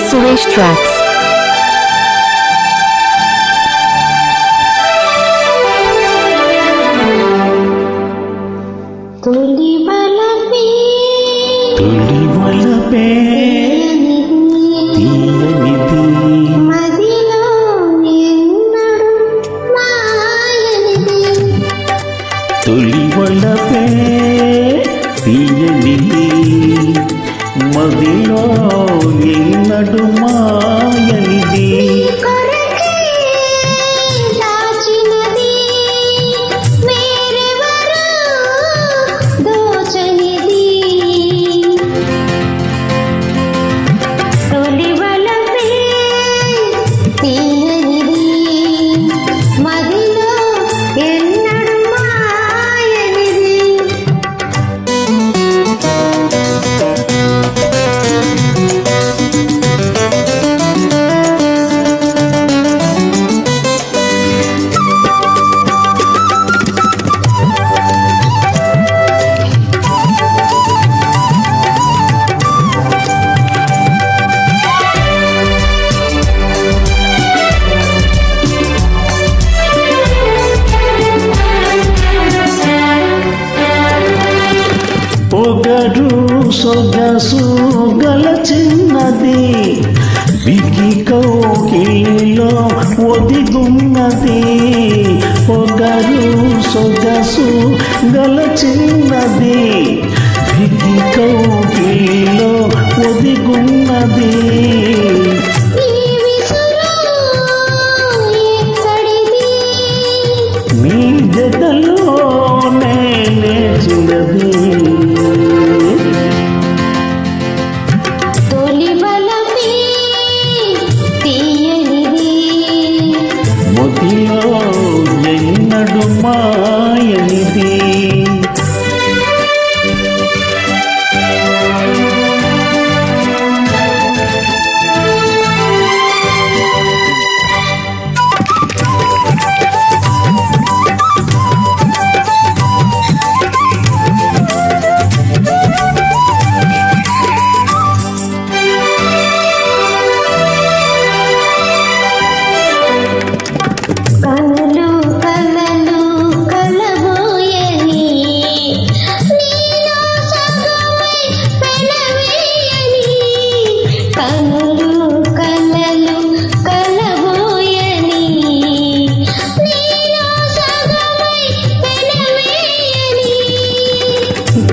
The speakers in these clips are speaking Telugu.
Suresh Tracks. తొలి వలపే తీయనిది మదిలో ఎన్నడు మాయనిది తొలి వలపే తీయనిది మదిలో ఎన్నడు పొగరు సొగసు గల చిన్నది. బిగి కౌకిలో ఒదిగున్నది. పొగరు సొగసు గల చిన్నది.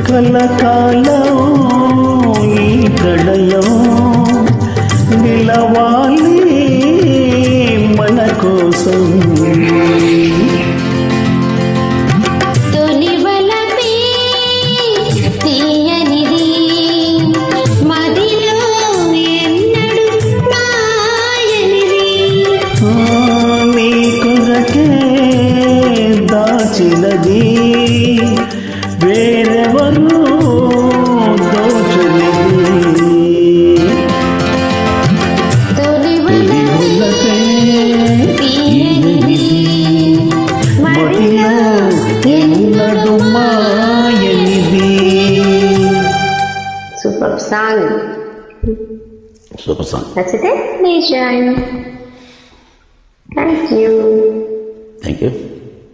కలకాలం ఈ ప్రళయం నిలవాలి మన కోసం. తొలి బలపే Super song. That's it. Thank you. Thank you.